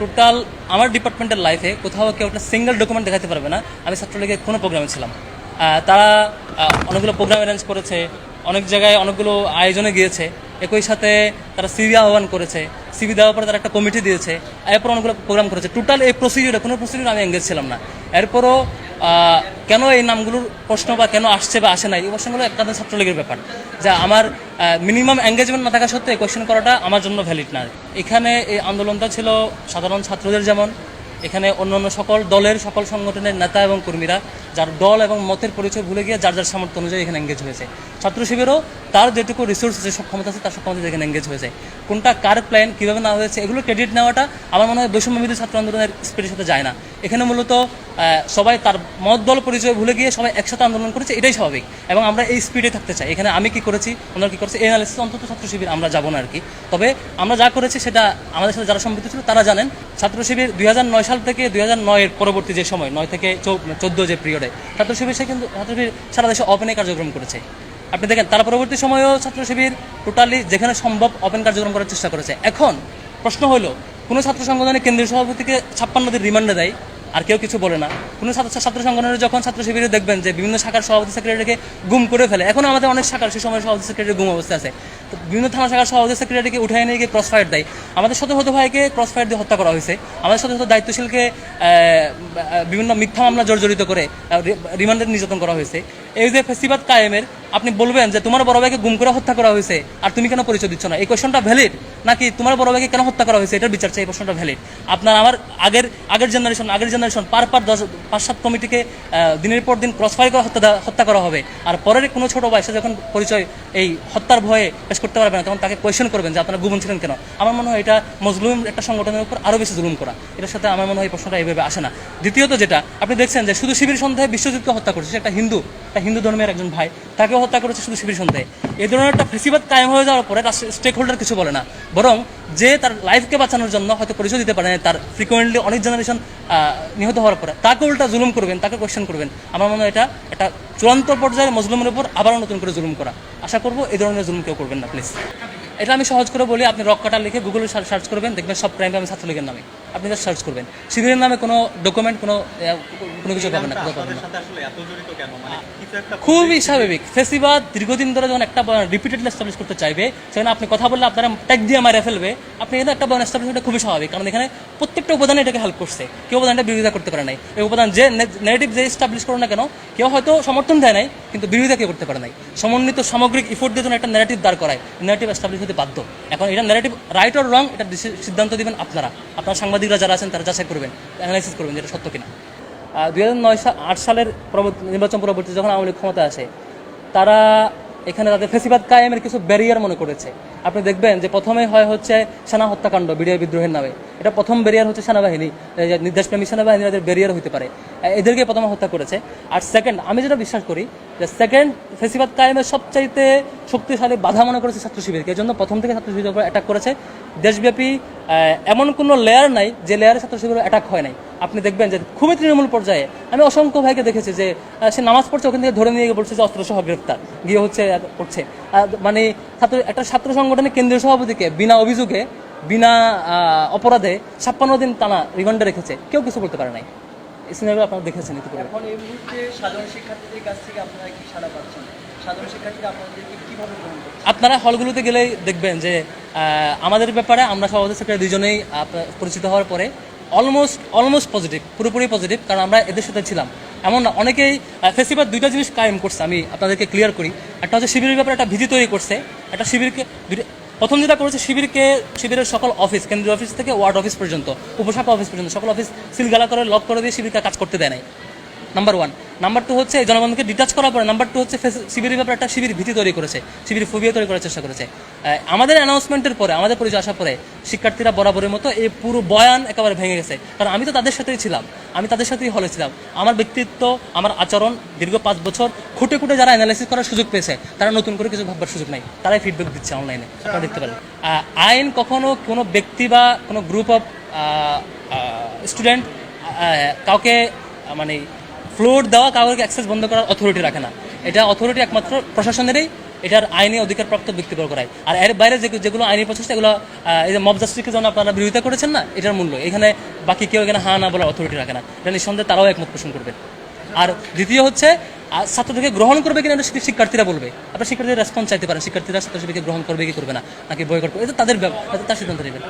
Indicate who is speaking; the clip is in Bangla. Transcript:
Speaker 1: টোটাল আমার ডিপার্টমেন্টের লাইফে কোথাও কেউ একটা সিঙ্গেল ডকুমেন্ট দেখাতে পারবে না। আমি ছাত্রলীগের কোনো প্রোগ্রামে ছিলাম। তারা অনেকগুলো প্রোগ্রাম অ্যারেঞ্জ করেছে, অনেক জায়গায় অনেকগুলো আয়োজনে গিয়েছে। একই সাথে তারা সিবি আহ্বান করেছে। সিবি দেওয়ার পরে তারা একটা কমিটি দিয়েছে। এরপর অনেকগুলো প্রোগ্রাম করেছে। টোটাল এই প্রসিডিউরে কোনো প্রসিডিউর আমি এঙ্গেজ ছিলাম না। এরপরও কেন এই নামগুলোর প্রশ্ন বা কেন আসছে বা আসে নাই, এই প্রশ্নগুলো একটা ছাত্রলীগের ব্যাপার। যা আমার মিনিমাম এঙ্গেজমেন্ট না থাকা সত্ত্বে কোয়েশ্চেন করাটা আমার জন্য ভ্যালিড না। এখানে এই আন্দোলনটা ছিল সাধারণ ছাত্রদের যেমন, এখানে অন্যান্য সকল দলের সকল সংগঠনের নেতা এবং কর্মীরা, যার দল এবং মতের পরিচয় ভুলে গিয়ে যার যার সামর্থ্য অনুযায়ী এখানে এঙ্গেজ হয়েছে। ছাত্র শিবিরও তার যেটুকু রিসোর্স আছে, সক্ষমতা আছে, তার সক্ষমতা এখানে এঙ্গেজ হয়েছে। কোনটা কার প্ল্যান কীভাবে না হয়েছে, এগুলো ক্রেডিট নেওয়াটা আমার মনে হয় বৈষম্যবিধি ছাত্র আন্দোলনের স্পিডের সাথে যায় না। এখানে মূলত সবাই তার মত দল পরিচয় ভুলে গিয়ে সবাই একসাথে আন্দোলন করেছে, এটাই স্বাভাবিক। এবং আমরা এই স্পিডে থাকতে চাই। এখানে আমি কি করেছি, ওনারা কি করেছে, এই অ্যানালিসিস অন্তত ছাত্র শিবির আমরা যাব না আর কি তবে আমরা যা করেছি সেটা আমাদের সাথে যারা সম্পৃক্ত ছিল তারা জানেন, ছাত্র শিবির দুই হাজার নয় সাল থেকে দুই এর পরবর্তী যে সময়, নয় থেকে চোদ্দ যে পিরিয়ডে ছাত্র শিবির সে কিন্তু ছাত্র শিবির সারা দেশে ওপেনে কার্যক্রম করেছে। আপনি দেখেন, তার পরবর্তী সময়েও ছাত্র শিবির টোটালি যেখানে সম্ভব ওপেন কার্যক্রম করার চেষ্টা করেছে। এখন প্রশ্ন হলো, কোনো ছাত্র সংগঠনের কেন্দ্রীয় সভাপতিকে ছাপ্পান্ন দিন রিমান্ডে দেয়? আর কেউ কিছু বলে না। কোনো ছাত্র ছাত্র সংগঠনের যখন ছাত্র শিবিরে দেখবেন যে বিভিন্ন শাখার সভাপতি সেক্রেটারিকে গুম করে ফেলে, এখন আমাদের অনেক শাখার সেই সময় সভাপতি সেক্রেটারি গুম অবস্থা আছে। তো বিভিন্ন থানা শাখার সভাপতি সেক্রেটারিকে উঠাই নিয়ে গিয়ে ক্রস ফায়ার দেয়। আমাদের শত শত ভাইকে ক্রস ফায়ার দিয়ে হত্যা করা হয়েছে। আমাদের শত শত দায়িত্বশীলকে বিভিন্ন মিথ্যা মামলা জর্জরিত করে রিমান্ডের নির্যাতন করা হয়েছে। এই যে ফেসিবাদ কায়েমের আপনি বলবেন যে তোমার বড় ভাইকে গুম করে হত্যা করা হয়েছে, আর তুমি কেন পরিচয় দিচ্ছ না? এই কোয়েশনটা ভ্যালিড নাকি তোমার বড় ভাইকে কেন হত্যা করা হয়েছে? এটার বিচার চাই, এই প্রশ্নটা ভ্যালিড আপনার আমার আগের আগের জেনারেশন আগের জেনারেশন পার পার দশ পাঁচ সাত কমিটিকে দিনের পর দিন ক্রস ফায়ার করে হত্যা হত্যা করা হবে। আর পরের কোনো ছোট ভাই, সে যখন পরিচয় এই হত্যার ভয়ে পেশ করতে পারবে না, তখন তাকে কোয়েশন করবেন যে আপনারা গুমন ছিলেন কেন? আমার মনে হয় এটা মজলুম একটা সংগঠনের উপর আরও বেশি জুলুম করা। এটার সাথে আমার মনে হয় এই প্রশ্নটা এইভাবে আসে না। দ্বিতীয়ত যেটা, আপনি দেখছেন যে শুধু শিবির সন্ধ্যায় বিশ্বজিৎকে হত্যা করেছে, সে একটা হিন্দু একটা হিন্দু ধর্মের একজন ভাই। তাকেও হত্যা করেছে শুধু শিবির সন্ধ্যায় এই ধরনের একটা ফেসিবাদ কায়েম হয়ে যাওয়ার পরে তার স্টেক হোল্ডার কিছু বলে না। বরং যে তার লাইফকে বাঁচানোর জন্য হয়তো পরিচয় দিতে পারে না, তার ফ্রিকোয়েন্টলি অনেক জেনারেশন নিহত হওয়ার পরে। তাকে উল্টা জুলুম করবেন তাকে কোয়েশ্চেন করবেন। আমার মনে হয় এটা একটা চূড়ান্ত পর্যায়ে মজলুমের উপর আবারও নতুন করে জুলুম করা। আশা করব এই ধরনের জুলুম কেউ করবেন না প্লিজ এটা আমি সহজ করে বলি, আপনি রক কাটা লিখে গুগলে সার্চ করবেন, দেখবেন সব ক্রাইম আমি ছাত্রলীগের নামে। আপনি জাস্ট সার্চ করবেন। শিবিরের নামে কোনো ডকুমেন্ট কোনো কোনো কিছু পাবেন না পাবেন খুবই স্বাভাবিক। ফেসিবাদ দীর্ঘদিন ধরে যখন একটা রিপিটেডলি এস্টাবলিশ করতে চাইবে, সেখানে আপনি কথা বললে আপনারা ট্যাগ দিয়ে মারে ফেলবে। আপনি এটা একটা এস্টাবলিশ খুবই স্বাভাবিক, কারণ এখানে প্রত্যেকটা উপাদানে এটাকে হেল্প করছে। কেউ উপাদানটা বিরোধিতা করতে পারে নাই। এই উপাদান যে নেগেটিভ যে এস্টাবলিশ করো না কেন, কেউ হয়তো সমর্থন দেয় নাই, কিন্তু বিরোধিতা কেউ করতে পারে নাই। সমন্বিত সামগ্রিক ইফোর্ট দিয়ে যখন একটা নেগেটিভ দাঁড় করায় নেগেটিভ এস্টাবলিশ হতে বাধ্য। এখন এটা নেগেটিভ রাইট অর রং এটা সিদ্ধান্ত দিবেন আপনারা। আপনার সাংবাদিকরা যারা আছেন, তারা যাচাই করবেন অ্যানালাইসিস করবেন যেটা সত্য কিনা। দুই হাজার নয় আট সালের নির্বাচন পরবর্তী যখন আওয়ামী লীগ ক্ষমতা আসে, তারা এখানে তাদের ফেসিবাদ কায়েমের কিছু ব্যারিয়ার মনে করেছে। আপনি দেখবেন যে প্রথমে হয় হচ্ছে সেনা হত্যাকাণ্ড বিডিআই বিদ্রোহের নামে। এটা প্রথম ব্যারিয়ার হচ্ছে সেনাবাহিনী নির্দেশপ্রেমী সেনাবাহিনী এদের ব্যারিয়ার হতে পারে। এদেরকে প্রথমে হত্যা করেছে। আর সেকেন্ড আমি যেটা বিশ্বাস করি যে সেকেন্ড ফেসিবাদ কায়েমের সবচাইতে শক্তিশালী বাধা মনে করেছে ছাত্র শিবিরকে। জন্য প্রথম থেকে ছাত্র শিবিরের উপর অ্যাটাক করেছে। দেশব্যাপী এমন কোনো লেয়ার নাই যে লেয়ারে ছাত্র শিবিরের অ্যাটাক হয় নাই। আপনি দেখবেন যে খুবই তৃণমূল পর্যায়ে আমি অসংখ্য ভাইকে দেখেছি যে সে নামাজ পড়ছে, ওখান থেকে ধরে নিয়ে গিয়ে বলছে যে অস্ত্রসহ গ্রেফতার। গিয়ে হচ্ছে করছে মানে ছাত্র, একটা ছাত্র সংগঠনের কেন্দ্রীয় সভাপতিকে বিনা অভিযোগে, বিনা অপরাধে ছাপ্পান্ন দিন টানা রিমান্ডে রেখেছে। কেউ কিছু বলতে পারে নাই। এই সিনেমা আপনারা দেখেছেন
Speaker 2: এখন এই মুহূর্তে সাধারণ শিক্ষার্থীদের কাছ থেকে আপনারা কি সাড়া পাচ্ছেন? সাধারণ শিক্ষার্থীরা আপনাদেরকে কীভাবে গ্রহণ করছে?
Speaker 1: আপনারা হলগুলোতে গেলেই দেখবেন যে আমাদের ব্যাপারে আমরা সভাপতি সেক্রেটারি দুজনেই পরিচিত হওয়ার পরে অলমোস্ট অলমোস্ট পজিটিভ পুরোপুরি পজিটিভ কারণ আমরা এদের সাথে ছিলাম। এমন না অনেকেই ফেসিবাদ দুইটা জিনিস কায়েম করছে আমি আপনাদেরকে ক্লিয়ার করি। একটা হচ্ছে শিবিরের ব্যাপারে একটা ভীতি তৈরি করছে একটা শিবিরকে প্রথম যেটা করেছে শিবিরকে, শিবিরের সকল অফিস, কেন্দ্রীয় অফিস থেকে ওয়ার্ড অফিস পর্যন্ত, উপশাখা অফিস পর্যন্ত, সকল অফিস সিলগালা করে, লক করে দিয়ে শিবিরকে কাজ করতে দেয় নাই। নাম্বার ওয়ান নাম্বার টু হচ্ছে জনগণকে ডিটাচ করার পরে নাম্বার টু হচ্ছে শিবিরের ব্যাপারে একটা শিবির ভীতি তৈরি করেছে, শিবির ফোবিয়া তৈরি করার চেষ্টা করেছে। আমাদের অ্যানাউন্সমেন্টের পরে, আমাদের পরিচয় আসার পরে শিক্ষার্থীরা বরাবরের মতো এই পুরো বয়ান একেবারে ভেঙে গেছে। কারণ আমি তো তাদের সাথেই ছিলাম, আমি তাদের সাথেই হলে ছিলাম। আমার ব্যক্তিত্ব, আমার আচরণ দীর্ঘ পাঁচ বছর খুঁটে খুঁটে যারা অ্যানালাইসিস করার সুযোগ পেয়েছে, তারা নতুন করে কিছু ভাববার সুযোগ নাই। তারাই ফিডব্যাক দিচ্ছে অনলাইনে আপনারা দেখতে পারেন। আইন কখনো কোনো ব্যক্তি বা কোনো গ্রুপ অফ স্টুডেন্ট কাউকে মানে ফ্লোর দেওয়া কাউকে অ্যাক্সেস বন্ধ করার অথরিটি রাখে না। এটা অথরিটি একমাত্র প্রশাসনেরই, এটার আইনি অধিকারপ্রাপ্ত ব্যক্তি করায় আর এর বাইরে যে যেগুলো আইনি প্রচেষ্টা এগুলো এই যে মব জাস্টিসকে যেন আপনারা বিরোধিতা করেছেন না, এটার মূল্য। এখানে বাকি কেউ এখানে হা না বলার অথরিটি রাখে না। এটা নিঃসন্দেহে তারাও একমত পোষণ করবে। আর দ্বিতীয় হচ্ছে ছাত্রদেরকে গ্রহণ করবে কিনা এটা শিক্ষা- শিক্ষার্থীরা বলবে। আপনার শিক্ষার্থীরা রেসপন্স চাইতে পারেন। শিক্ষার্থীরা ছাত্রছাত্রীকে গ্রহণ করবে কি করবে না, নাকি বয় করবে? এটা তাদের তার সিদ্ধান্ত নেবেন।